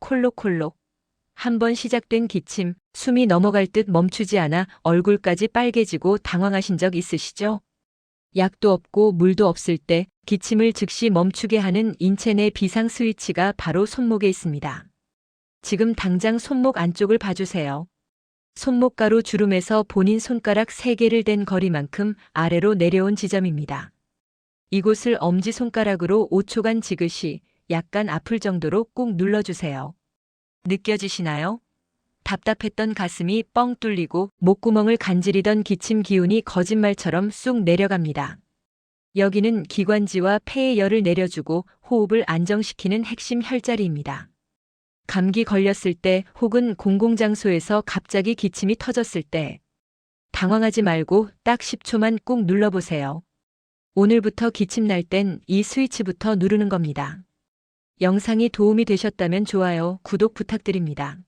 콜록콜록. 한번 시작된 기침, 숨이 넘어갈 듯 멈추지 않아 얼굴까지 빨개지고 당황하신 적 있으시죠? 약도 없고 물도 없을 때 기침을 즉시 멈추게 하는 인체 내 비상 스위치가 바로 손목에 있습니다. 지금 당장 손목 안쪽을 봐주세요. 손목가루 주름에서 본인 손가락 3개를 댄 거리만큼 아래로 내려온 지점입니다. 이곳을 엄지손가락으로 5초간 지그시 약간 아플 정도로 꾹 눌러주세요. 느껴지시나요? 답답했던 가슴이 뻥 뚫리고 목구멍을 간지리던 기침 기운이 거짓말처럼 쑥 내려갑니다. 여기는 기관지와 폐의 열을 내려주고 호흡을 안정시키는 핵심 혈자리입니다. 감기 걸렸을 때 혹은 공공장소에서 갑자기 기침이 터졌을 때 당황하지 말고 딱 10초만 꾹 눌러보세요. 오늘부터 기침 날 땐 이 스위치부터 누르는 겁니다. 영상이 도움이 되셨다면 좋아요, 구독 부탁드립니다.